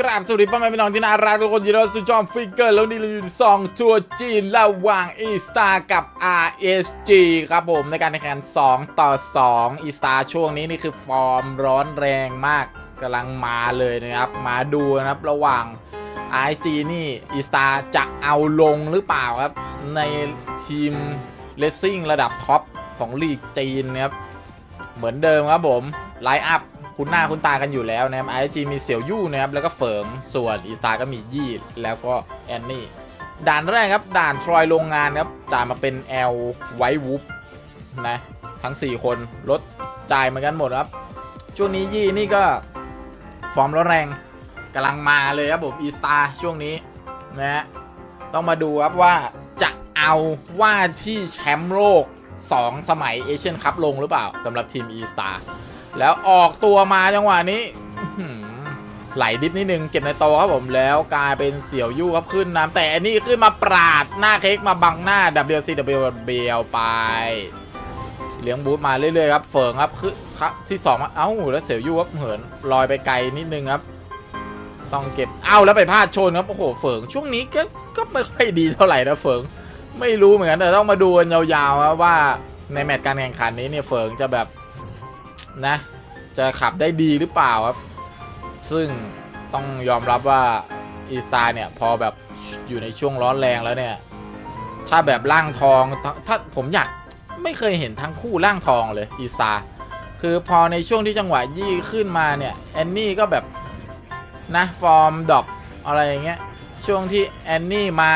กราบสวัสดีพ่อแม่พี่น้องที่น่ารักทุกคนยินดีต้อนรับสู่ช่องฟิกเกอร์แล้วนี่เราอยู่ในซองทัวร์จีนระหว่างอีสตากับ RSG ครับผมในการแข่งขัน2 ต่อ 2 อีสตาช่วงนี้นี่คือฟอร์มร้อนแรงมากกำลังมาเลยนะครับ มาดูนะครับระหว่าง RSG นี่อีสตาจะเอาลงหรือเปล่าครับ ในทีมเลสซิ่งระดับท็อปของลีกจีนนะครับเหมือนเดิมครับผมไลน์อัพ คุณหน้าคุณตากันอยู่แล้วนะครับไอจีมีเสี่ยวยู่นะครับแล้วก็เฟิงส่วนอีสตาก็มียี่แล้วก็แอนนี่ด่านแรกครับด่านทรอยโรงงานครับจ่ายมาเป็นแอลไววูฟนะทั้ง 4 คนลดจ่ายเหมือนกันหมดครับช่วงนี้ยี่นี่ก็ฟอร์มร้อนแรงกำลังมาเลยครับผมอีสตาช่วงนี้นะฮะต้องมาดูครับว่าจะเอาว่าที่แชมป์โลก 2 สมัยเอเชียนคัพลงหรือเปล่าสำหรับทีมอีสตา แล้วออกตัวมาจังหวะนี้ไหลดิฟนิดนึงเก็บในโตครับผมแล้วกลายเป็นเสี่ยวยู่ครับขึ้นน้ำแต่อันนี้ขึ้นมาปราดหน้าเค้กมาบังหน้า WCW เบลไป เลี้ยงบูธมาเรื่อยๆครับเฟิงครับคือครับที่สองเอ้าแล้วเสี่ยวยู่ครับเหินลอยไปไกลนิดนึงครับ ต้องเก็บเอ้าแล้วไปพลาดชนครับโอ้โหเฟิงช่วงนี้ก็ก็ไม่ค่อยดีเท่าไหร่นะเฟิงไม่รู้เหมือนกันแต่ต้องมาดูกันยาวๆครับว่าในแมตช์การแข่งขันนี้เนี่ยเฟิงจะแบบ นะ จะขับได้ดีหรือเปล่าครับ ซึ่งต้องยอมรับว่าอีสตาเนี่ยพอแบบอยู่ในช่วงร้อนแรงแล้วเนี่ย ถ้าแบบร่างทองถ้าผมอยากไม่เคยเห็นทั้งคู่ร่างทองเลยอีสตาคือพอในช่วงที่จังหวะยี่ขึ้นมาเนี่ยแอนนี่ก็แบบนะฟอร์มดรอปอะไรอย่างเงี้ยช่วงที่แอนนี่มา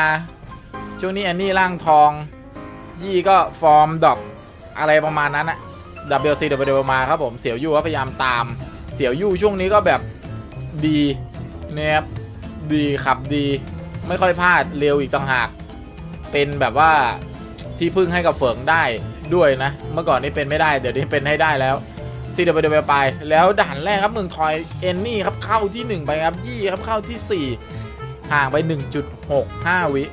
ช่วงนี้แอนนี่ร่างทองยี่ก็ฟอร์มดรอปอะไรประมาณนั้นอะ WC W มาครับผมเสี่ยวยู่ก็พยายามตาม เสี่ยวยู่ช่วงนี้ก็แบบดีนะครับดีขับดี ไม่ค่อยพลาดเร็วอีกต่างหาก เป็นแบบว่าที่พึ่งให้กับเฟิงได้ด้วยนะ เมื่อก่อนนี้เป็นไม่ได้ เดี๋ยวนี้เป็นให้ได้แล้ว CW ไป แล้วด่านแรกครับเมืองทอยเอนนี่ครับเข้าที่ 1 ไปครับยี่ครับเข้าที่ 4 ห่างไป 1.65 วิ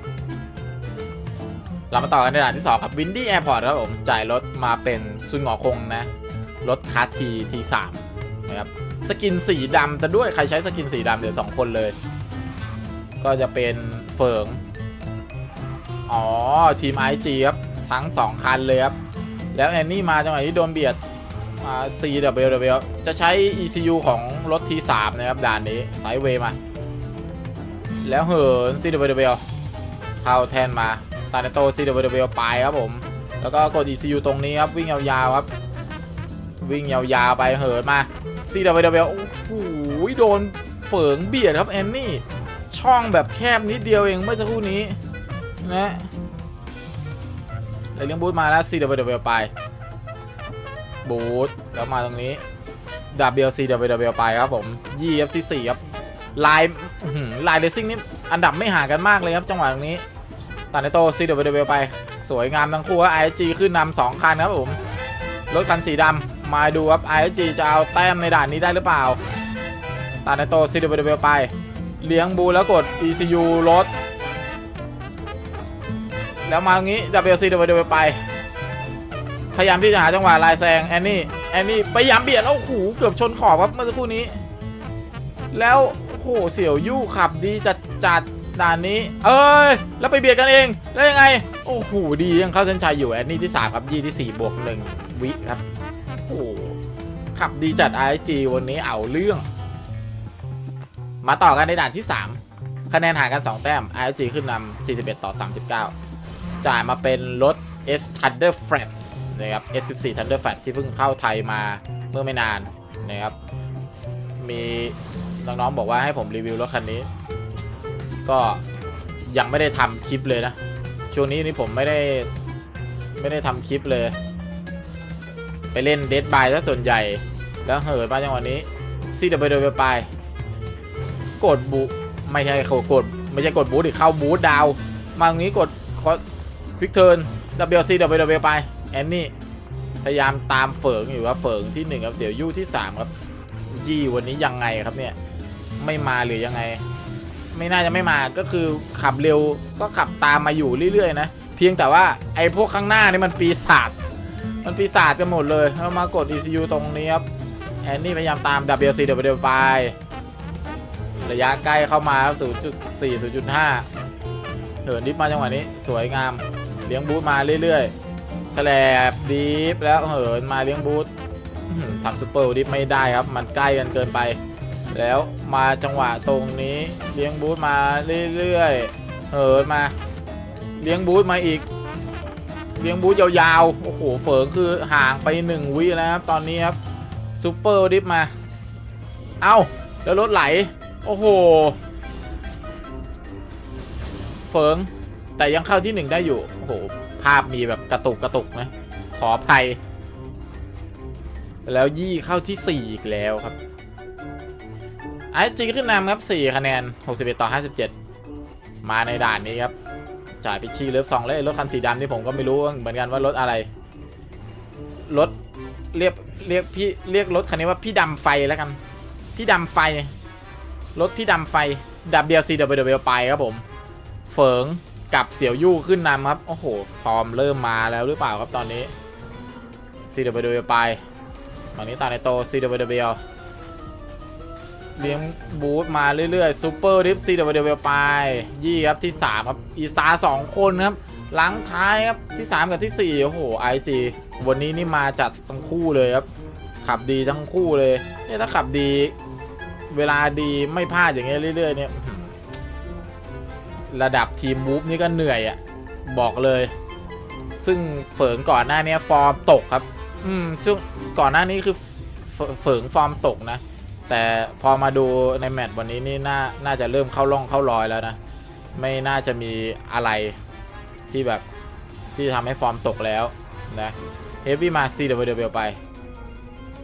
เรามาต่อกันในด่านที่ 2 ครับวินดี้แอร์พอร์ตครับผมจ่ายรถมาเป็น ซุนหงอคงนะรถคาทีทีสามนะครับสกินสีดำจะด้วยใครใช้สกินสีดำเดี๋ยวสองคนเลย ก็จะเป็นเฟิงอ๋อ ทีม IG ครับ ทั้ง 2 คันเลยครับ แล้วแอนนี่มาจังหวะที่โดนเบียดมา CWW จะใช้ ECU ของรถ T3 นะครับด่านนี้ไซด์เวย์มา แล้วเหิน CWW เข้าแทนมาตาเนโต CWW ไปครับผม แล้วก็กด ECU ตรงนี้ครับวิ่งยาวๆครับ วิ่งยาวๆไปเหินมา CWW โอ้โหโดนเฝิงเบียดครับแอนนี่ช่องแบบแคบนิดเดียวเองเมื่อสักครู่นี้นะเลยเลี้ยงบูธมาแล้ว CWW ไปบูธแล้วมาตรงนี้ WCWW ไปครับผมยี่ครับที่4ครับลายลายเลสซิ่งนี่อันดับไม่ห่างกันมากเลยครับจังหวะตรงนี้ตาเนโต CWW ไป สวยงามทั้งคู่ครับ IG ขึ้นนำสองคันครับผม รถคันสีดำมาดูครับ IG จะเอาแต้มในด่านนี้ได้หรือเปล่าตาเนโต CWW ไป เลี้ยงบูแล้วกด ECU รถ แล้วมาตรงนี้ WCW ไป พยายามที่จะหาจังหวะลายแซงแอนนี่แอนนี่พยายามเบียดแล้วโอ้โหเกือบชนขอบครับเมื่อสักครู่นี้ แล้วโอ้โหเสี่ยวยู่ขับดีจัดจัด ด่านนี้เอ้ยแล้วไปเบียดกันเองแล้วยังไง โอ้โหดียังเข้าเส้นชัยอยู่แอนนี่ที่3ครับยี่ที่4บวก1วิครับโอ้โหขับดีจัด IG วันนี้เอาเรื่อง มาต่อกันในด่านที่ 3 คะแนนห่างกัน 2 แต้ม IG ขึ้นนำ41 ต่อ 39 จ่ายมาเป็นรถ S Thunder Flat นะครับ S14 Thunder Flat ที่เพิ่งเข้าไทยมาเมื่อไม่นานนะครับมีน้องๆบอกว่าให้ผมรีวิวรถคันนี้ ก็ยังไม่ได้ทำคลิปเลยนะ ช่วงนี้นี่ผมไม่ได้ไม่ได้ทำคลิปเลย ไปเล่นเด d บายซะส่วนใหญ่ แล้วเหินมาจังหวะนี้ CW ไปกดบูไม่ใช่เขากดไม่ใช่กดบูดิเข้าบูทดาว มาตรงนี้กดคอควิกเทิร์น WC W ไปแอนนี่พยายามตามเฟิงอยู่ครับเฟิงที่ 1 ครับเสี่ยวยู่ที่ 3 ครับ ยี่วันนี้ยังไงครับเนี่ย ไม่มาหรือยังไง ไม่น่าจะไม่มาก็คือขับเร็วก็ขับตามมาอยู่เรื่อยๆนะ เพียงแต่ว่าไอ้พวกข้างหน้านี่มันปีศาจมันปีศาจกันหมดเลยเรามากด ECU ตรงนี้ครับแอนนี่พยายามตาม WC W ไประยะใกล้เข้ามาครับ0.4 0.5เหินดิฟมาจังหวะนี้สวยงามเลี้ยงบูทมาเรื่อยๆแฉลบดิฟแล้วเหินมาเลี้ยงบูทอื้อหือทำซูเปอร์ดิฟไม่ได้ครับ มันใกล้กันเกินไป แล้วมาจังหวะตรงนี้ เลี้ยงบูทมาเรื่อยๆเหินมา เลี้ยงบูทมาอีก เลี้ยงบูทยาวๆ โอ้โหเฝอคือห่างไปหนึ่งวิแล้วครับ ตอนนี้ครับซูเปอร์ดิฟมา เอ้า แล้วรถไหล โอ้โห เฟิงแต่ยังเข้าที่หนึ่งได้อยู่ โอ้โห ภาพมีแบบกระตุกกระตุกนะ ขออภัย แล้วยี่เข้าที่4อีกแล้วครับ ไอจีขึ้นนำครับ 4 คะแนน 61 ต่อ 57 มาในด่านนี้ครับ จ่ายไปชีเลิฟสองแล้วรถคันสีดำนี่ผมก็ไม่รู้เหมือนกันว่ารถอะไร รถเรียกเรียกพี่เรียกรถคันนี้ว่าพี่ดำไฟแล้วกัน พี่ดำไฟ รถพี่ดำไฟดับเบิลซีดับเบิลไปครับผมเฟิงกับเสี่ยวยู่ขึ้นนำครับ โอ้โห ฟอร์มเริ่มมาแล้วหรือเปล่าครับตอนนี้ CWW ไปฝั่งนี้ตาในโต CWW เลี้ยงบูทมาเรื่อยๆซูเปอร์ดิฟ CWW ไป ยี่ครับที่ 3 ครับ อีซาสองคนครับ หลังท้ายครับ ที่ 3 กับที่ 4 โอ้โห IG วันนี้นี่มาจัดทั้งคู่เลยครับ ขับดีทั้งคู่เลย เนี่ยถ้าขับดีเวลาดีไม่พลาดอย่างเงี้ยเรื่อย ๆ เนี่ยระดับทีมบูฟนี่ก็เหนื่อยอะ่ะ บอกเลย ซึ่งเฝิงก่อนหน้านี้ฟอร์มตกครับ อืม ซึ่งก่อนหน้านี้คือเฝเฝิงฟอร์มตกนะ แต่พอมาดูในแมตช์วันนี้นี่น่าน่าจะเริ่มเข้าร่องเข้ารอยแล้วนะ ไม่น่าจะมีอะไรที่แบบที่ทำให้ฟอร์มตกแล้วนะเฮฟวี่มาซีเดวิลไป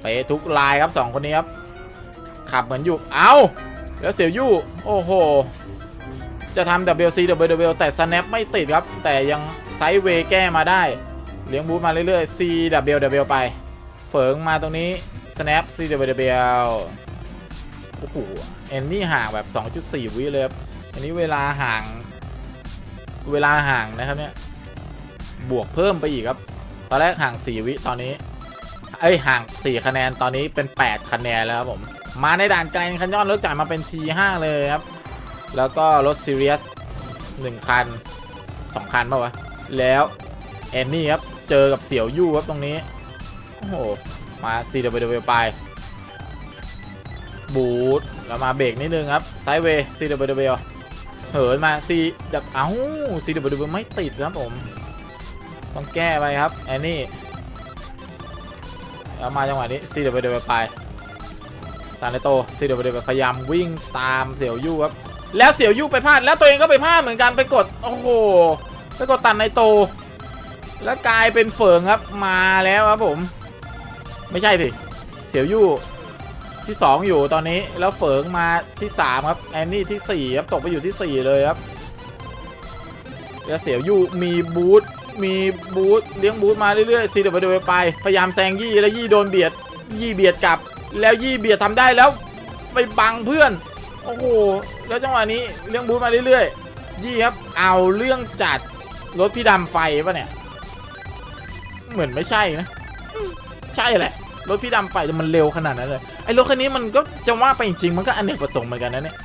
ไปทุกลายครับสองคนนี้ครับ ขับเหมือนอยู่ เอาแล้วเสียวยู่ โอ้โห จะทำ WC WW แต่ snap ไม่ติดครับ แต่ยังไซด์เวย์แก้มาได้ เลี้ยงบูทมาเรื่อยๆ CWW ไปเฟิงมาตรงนี้ snap CWW อ้โหเอนนี่ห่างแบบ 2.4 วิเลยครับอันนี้เวลาห่าง เวลาห่างนะครับเนี่ย บวกเพิ่มไปอีกครับ ตอนแรกห่าง 4 วิตอนนี้ เอ้ยห่าง 4 คะแนนตอนนี้เป็น 8 คะแนนแล้วครับผม มาในด่านไกลคันยอดเลิกจ่ายมาเป็น T5 เลยครับ แล้วก็รถซีเรียส1คัน 2 คันป่าวะ แล้วแอนนี่ครับ เจอกับเสี่ยวยู่ครับตรงนี้ โอ้โห มา CWW ไป บูทแล้วมาเบรกนิดนึงครับไซเวย์ CWW เหินมา C ดับเอ้า CWW ไม่ติดครับผม ต้องแก้ไปครับแอนนี่แล้วมาจังหวะนี้ CWW ไปตาในโต CWW พยายามวิ่งตามเสี่ยวยู่ครับ แล้วเสี่ยวยู่ไปพลาด แล้วตัวเองก็ไปพลาดเหมือนกันไปกด โอ้โห ไปกดตันในโต แล้วกลายเป็นเฟิงครับมาแล้วครับผม ไม่ใช่สิเสี่ยวยู่ ที่ 2 อยู่ตอนนี้แล้วเฟิงมาที่ 3 ครับ แอนนี่ที่ 4 ครับ ตกไปอยู่ที่ 4 เลยครับแล้วเสียวยู่มีบูทมีบูทเลี้ยงบูทมาเรื่อยๆ CWW ไปโดยไปพยายามแซงยี่แล้วยี่โดนเบียด ยี่เบียดกลับ แล้วยี่เบียดทำได้แล้วไปบังเพื่อน โอ้โหแล้วจังหวะนี้เลี้ยงบูทมาเรื่อยๆ ยี่ครับเอาเรื่องจัดรถพี่ดำไฟปะเนี่ย เหมือนไม่ใช่นะ ใช่แหละ รถพี่ดำไฟแต่มันเร็วขนาดนั้นเลยไอ้รถคันนี้มันก็จะว่าไปจริงๆมันก็อเนกประสงค์เหมือนกันนะเนี่ย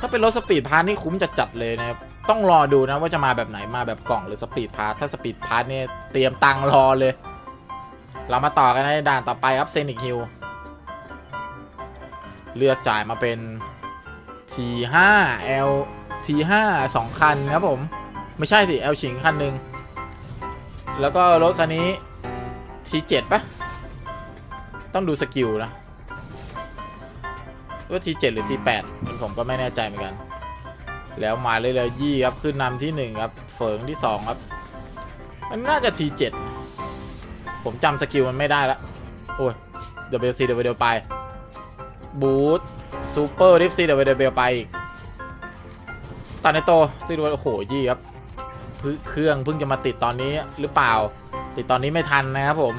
ถ้าเป็นรถสปีดพาร์ทนี่คุ้มจะจัดเลยนะครับต้องรอดูนะว่าจะมาแบบไหนมาแบบกล่องหรือสปีดพาร์ทถ้าสปีดพาร์ทเนี่ยเตรียมตังค์รอเลย เรามาต่อกันในด่านต่อไปครับเซนิกฮิลเลือกจ่ายมาเป็น T5 L T5 2คันครับผมไม่ใช่สิ L ชิงคันหนึ่งแล้วก็รถคันนี้ T7 ปะ ต้องดูสกิลนะว่า T7 หรือ T8 ผมก็ไม่แน่ใจเหมือนกัน แล้วมาเรื่อยๆยี่ครับขึ้นนำที่1ครับ เฟิงที่2ครับ มันน่าจะ T7 ผมจำสกิลมันไม่ได้ละโอ้ย WC W ไปบูทซูเปอร์ดิฟซี W ไปอีกตอนในโตซีดูโอ้โหยี่ครับพึ่งเครื่องเพิ่งจะมาติดตอนนี้หรือเปล่า ติดตอนนี้ไม่ทันนะครับผม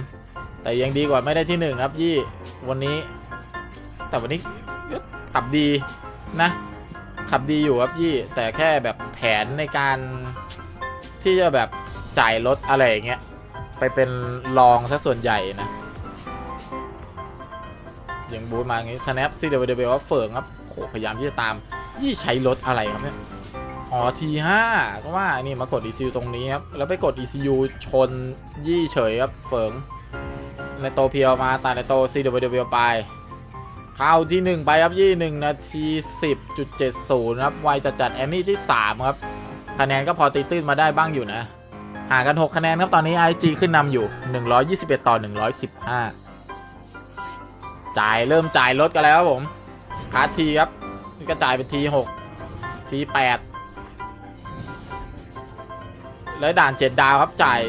แต่ยังดีกว่าไม่ได้ที่หนึ่งครับยี่วันนี้ แต่วันนี้ขับดีนะ ขับดีอยู่ครับยี่ แต่แค่แบบแผนในการที่จะแบบจ่ายรถอะไรอย่างเงี้ยไปเป็นรองซะส่วนใหญ่นะยังบูมาอย่างงี้ snap CWW ว่าเฟิงครับโหพยายามที่จะตามยี่ใช้รถอะไรครับเนี่ยอ๋อทีห้าก็ว่านี่มากด ECU ตรงนี้ครับ แล้วไปกด ECU ชนยี่เฉยครับเฟิง ในโตเพียวมาตาในโต CWW ไป เข้าที่ 1 ไปครับยี่หนึ่งนาที 10.70 ครับไวจัดจัดแอนนี่ที่ 3 ครับ คะแนนก็พอตีตื้นมาได้บ้างอยู่นะ ห่างกัน 6 คะแนนครับตอนนี้ IG ขึ้นนำอยู่ 121 ต่อ 115 จ่ายเริ่มจ่ายลดกันแล้วครับผมคาร์ทีครับนี่ก็จ่ายเป็นที6ที8แล้วด่าน 7 ดาวครับจ่าย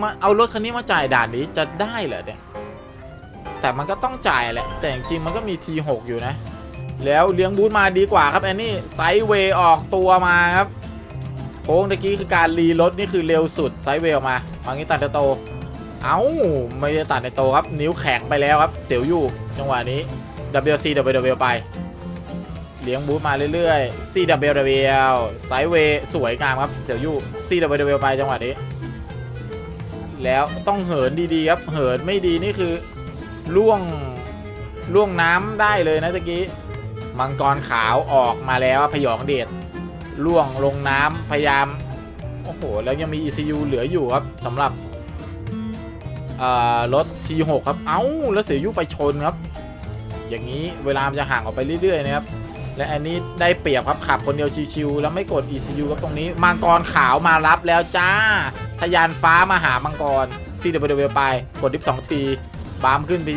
มาเอารถคันนี้มาจ่ายด่านนี้จะได้เหรอเนี่ย แต่มันก็ต้องจ่ายแหละ แต่จริงๆมันก็มี T6 อยู่นะ แล้วเลี้ยงบูธมาดีกว่าครับแอนนี่ไซเวย์ออกตัวมาครับโค้งตะกี้คือการรีรถนี่คือเร็วสุดไซเวย์ออกมาฟังนี้ตัดในโต เอ้าไม่ได้ตัดในโตครับ นิ้วแข็งไปแล้วครับ เสียวอยู่จังหวะนี้ WC WW ไปเลี้ยงบูธมาเรื่อยๆ CWW ไซเวย์สวยงามครับ เสียวยู่ CWW ไปจังหวะนี้ แล้วต้องเหินดีๆครับ เหินไม่ดีนี่คือ ล่วงล่วงน้ำได้เลยนะตะกี้ มังกรขาวออกมาแล้วพยองเดชล่วงลงน้ำพยายาม โอ้โห แล้วยังมี ECU เหลืออยู่ครับสำหรับรถ T6 ครับ เอ้า แล้วเสียยุไปชนครับ อย่างนี้เวลามันจะห่างออกไปเรื่อยๆนะครับ และอันนี้ได้เปรียบครับขับคนเดียวชิวๆแล้วไม่กด ECU ครับตรงนี้มังกรขาวมารับแล้วจ้าทะยานฟ้ามาหามังกร CW ไปกดดิฟ2ที บามขึ้นไป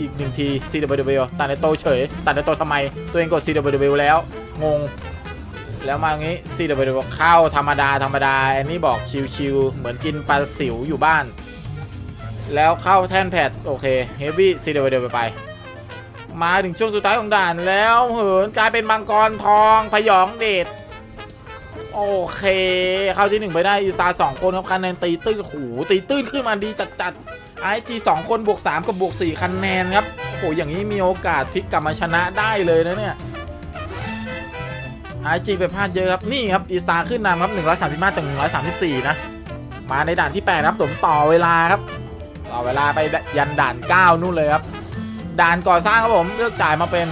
อีกหนึ่งที CW ตัดในโตเฉย ตัดในโตทำไม ตัวเองกด CW แล้ว งง แล้วมาอย่างนี้ CW เข้าธรรมดาธรรมดาอันนี้บอกชิวๆเหมือนกินปลาสิวอยู่บ้าน แล้วเข้าแท่นแพดโอเค Heavy CW ไป มาถึงช่วงสุดท้ายของด่านแล้วเหินกลายเป็นมังกรทองพยองเดชโอเค เข้าที่หนึ่งไปได้อีซาสองคนครับคะแนนตีตื้นโอ้โหตีตื้นขึ้นมาดีจัดๆ ไอจีสองคนบวกสามกับบวกสี่คะแนนครับโอ้โหอย่างนี้มีโอกาสพลิกกลับมาชนะได้เลยนะเนี่ยไอจีไปพลาดเยอะครับนี่ครับอีสตาขึ้นนำครับ135ต่อ134นะมาในด่านที่8ครับผมต่อเวลาครับ ต่อเวลาไปยันด่าน9นู่นเลยครับ ด่านก่อสร้างครับผมเลือกจ่ายมาเป็น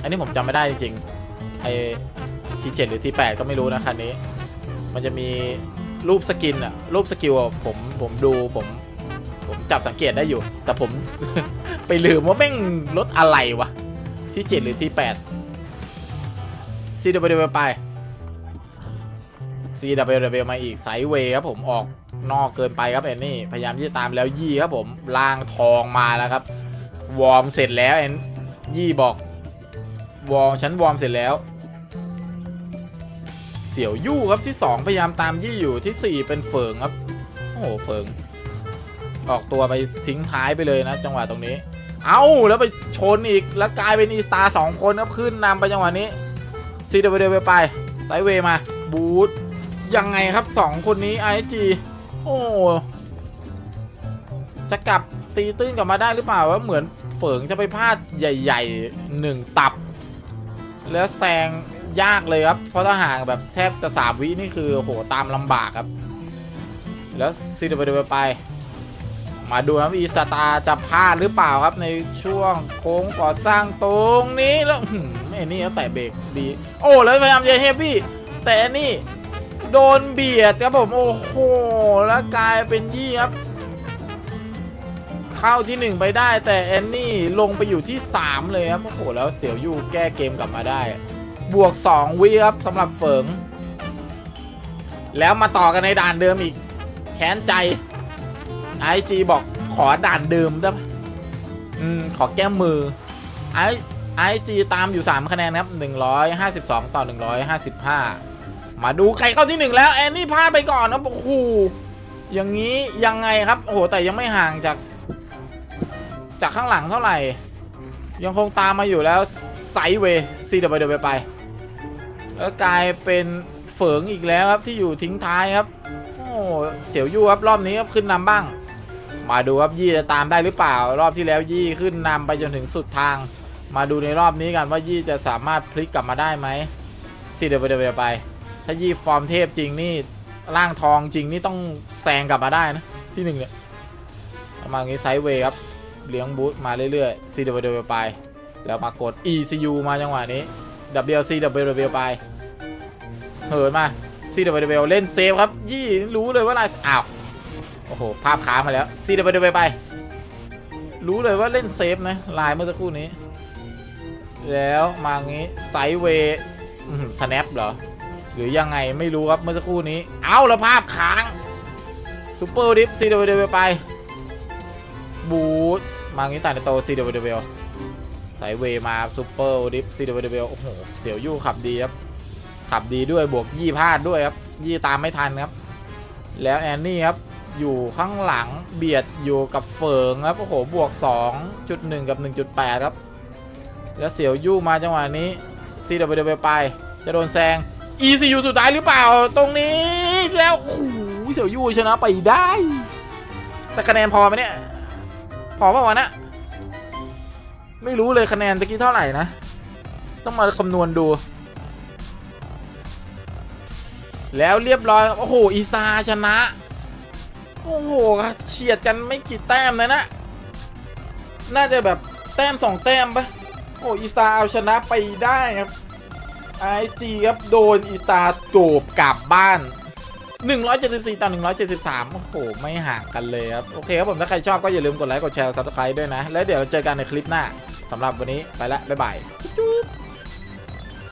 อันนี้ผมจำไม่ได้จริงๆไอทีเจ็ดหรือทีแปดก็ไม่รู้นะคันนี้ มันจะมีรูปสกินอะรูปสกิลผมผมดูผม ผมจับสังเกตได้อยู่ แต่ผม ไปลืมว่าแม่งรถอะไรวะ ที่เจ็ดหรือที่แปด CW ไป CW มาอีกไซเวย์ครับผมออกนอกเกินไปครับเอนนี่พยายามที่จะตามแล้วยี่ครับผมล่างทองมาแล้วครับ วอร์มเสร็จแล้วเอนยี่บอกวอร์มฉันวอร์มเสร็จแล้ว เสี่ยวยู่ครับที่ 2 พยายามตามยี่อยู่ทีสี่4 เป็นเฟิงครับ โอ้โหเฟิง ออกตัวไปทิ้งท้ายไปเลยนะจังหวะตรงนี้ เอาแล้วไปชนอีกแล้วกลายเป็นอีสตาร์สองคนครับขึ้นนำไปจังหวะนี้ซีเดเดไปไซด์เวย์มาบูทยังไงครับ2คนนี้ไอจีโอ้จะกลับตีตื้นกลับมาได้หรือเปล่าว่าเหมือนเฟิงจะไปพลาดใหญ่ๆหนึ่งตับ แล้วแซงยากเลยครับ เพราะถ้าห่างแบบแทบจะสามวินี่คือโหตามลำบากครับ แล้วซีดไปดูไป มาดูครับอีสตาจะพลาดหรือเปล่าครับในช่วงโค้งก่อสร้างตรงนี้แล้วอื้อหือไอ้นี่เขาแตะเบรกดี โอ้แล้วพยายามจะเฮฟวี่แต่อันนี่โดนเบียดครับผมโอ้โหแล้วกลายเป็นยี่ครับ เข้าที่ 1 ไปได้ แต่แอนนี่ลงไปอยู่ที่ 3 เลยครับโอ้โหแล้วเสี่ยวยูแก้เกมกลับมาได้ บวก 2 วิครับสำหรับเฟิงแล้วมาต่อกันในด่านเดิมอีกแค้นใจ IG บอกขอด่านเดิมได้ปะอืม ขอแก้มือ I IG ตามอยู่ 3 คะแนนครับ 152 ต่อ 155 มาดูใครเข้าที่ 1 แล้ว แอนนี่พลาดไปก่อนนะโอ้โหอย่างนี้ยังไงครับ โอ้โห แต่ยังไม่ห่างจาก จากข้างหลังเท่าไหร่ ยังคงตามมาอยู่แล้วไซด์เวย์ CW ไปไป แล้วกลายเป็นเฝิงอีกแล้วครับที่อยู่ทิ้งท้ายครับ โอ้เสียวยู่ครับรอบนี้ครับขึ้นนำบ้าง มาดูครับยี่จะตามได้หรือเปล่า รอบที่แล้วยี่ขึ้นนำไปจนถึงสุดทาง มาดูในรอบนี้กันว่ายี่จะสามารถพลิกกลับมาได้ไหม CW ไป ถ้ายี่ฟอร์มเทพจริงนี่ร่างทองจริงนี่ต้องแซงกลับมาได้นะที่หนึ่งเนี่ยประมาณนี้ไซด์เวย์ครับเลี้ยงบูทมาเรื่อยๆ CW ไป แล้วมากด ECU มาจังหวะนี้ WC W ไปเหินมา CW เล่นเซฟครับยี่รู้เลยว่าลายอ้าว อ้โห ภาพค้างมาแล้ว CWW ไป รู้เลยว่าเล่นเซฟนะ ลายเมื่อสักครู่นี้ แล้วมางี้ไซเวย์สแนปเหรอ หรือยังไงไม่รู้ครับเมื่อสักครู่นี้ เอาแล้วภาพค้างซูเปอร์ดิฟ CWW ไป บูทมางี้แต่ในโต CWW สายเวย์มาซูเปอร์ดิฟ CWW โอ้โห เสียวยู่ขับดีครับขับดีด้วยบวกยี่พลาดด้วยครับ ยี่ตามไม่ทันครับ แล้วแอนนี่ครับ อยู่ข้างหลังเบียดอยู่กับเฟิงครับโอ้โหบวก 2.1 กับ 1.8 ครับ แล้วเสียวยู่มาจังหวะนี้ CW ไป จะโดนแซง ECU สุดท้ายหรือเปล่าตรงนี้แล้วโอ้โหเสี่ยวยู่ชนะไปได้ แต่คะแนนพอไหมเนี่ย พอป่าวะนะไม่รู้เลยคะแนนตะกี้เท่าไหร่นะ ต้องมาคำนวณดูแล้วเรียบร้อย โอ้โห อีซาชนะ โอ้โหเฉียดกันไม่กี่แต้มเลยนะน่าจะแบบแต้มสองแต้มปะโอ้อีซาเอาชนะไปได้ครับไอจีครับโดนอีตาตูบกลับบ้าน 174ต่อ173 โอ้โห ไม่ห่างกันเลยครับ โอเคครับผม ถ้าใครชอบก็อย่าลืมกดไลค์ กดแชร์ ซับสไครต์ด้วยนะ แล้วเดี๋ยวเราเจอกันในคลิปหน้าสำหรับวันนี้ไปละ บ๊ายบาย